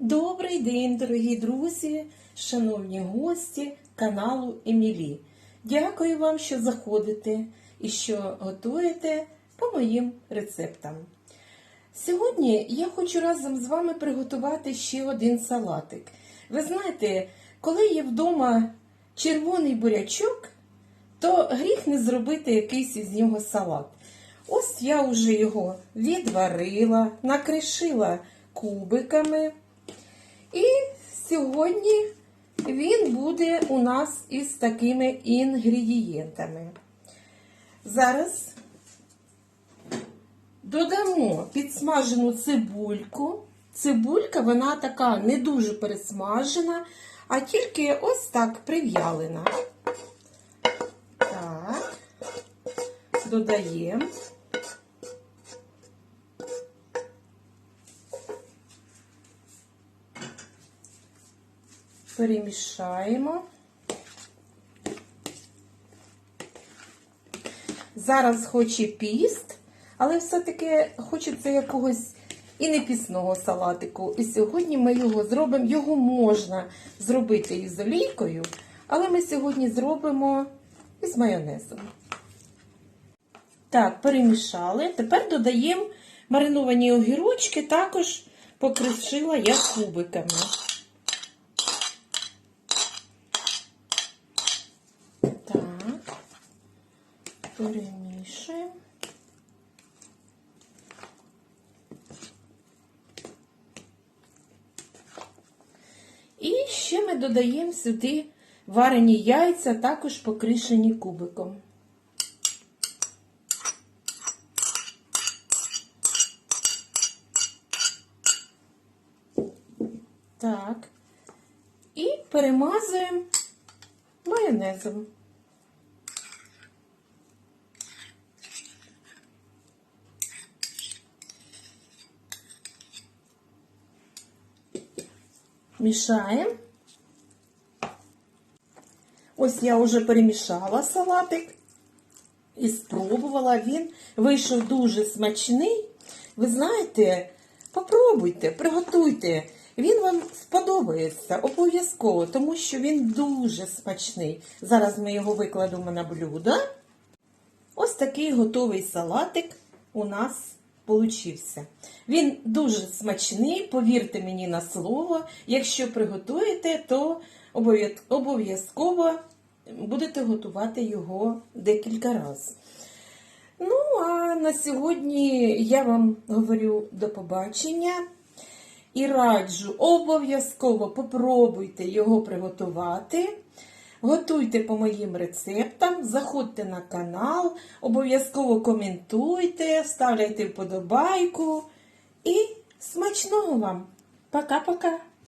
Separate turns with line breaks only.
Добрий день, дорогі друзі, шановні гості каналу Емілі. Дякую вам, що заходите і що готуєте по моїм рецептам. Сьогодні я хочу разом з вами приготувати ще один салатик. Ви знаєте, коли є вдома червоний бурячок, то гріх не зробити якийсь із нього салат. Ось я вже його відварила, накришила кубиками. І сьогодні він буде у нас із такими інгредієнтами. Зараз додамо підсмажену цибульку. Цибулька, вона така не дуже пересмажена, а тільки ось так прив'ялена. Так, додаємо. Перемішаємо. Зараз хоч і піст, але все-таки хочеться якогось і не пісного салатику. І сьогодні ми його зробимо. Його можна зробити із олійкою, але ми сьогодні зробимо із майонезом. Так, перемішали. Тепер додаємо мариновані огірочки, також покришила я кубиками. Так, перемішуємо. І ще ми додаємо сюди варені яйця, також покришені кубиком. Так. І перемазуємо майонезом. Мішаємо. Ось я вже перемішала салатик і спробувала. Він вийшов дуже смачний. Ви знаєте, попробуйте, приготуйте. Він вам сподобається обов'язково, тому що він дуже смачний. Зараз ми його викладемо на блюдо. Ось такий готовий салатик у нас получився. Він дуже смачний, повірте мені на слово. Якщо приготуєте, то обов'язково будете готувати його декілька разів. Ну, а на сьогодні я вам говорю до побачення. І раджу, обов'язково попробуйте його приготувати. Готуйте по моїм рецептам, заходьте на канал, обов'язково коментуйте, ставляйте вподобайку. І смачного вам! Пока-пока!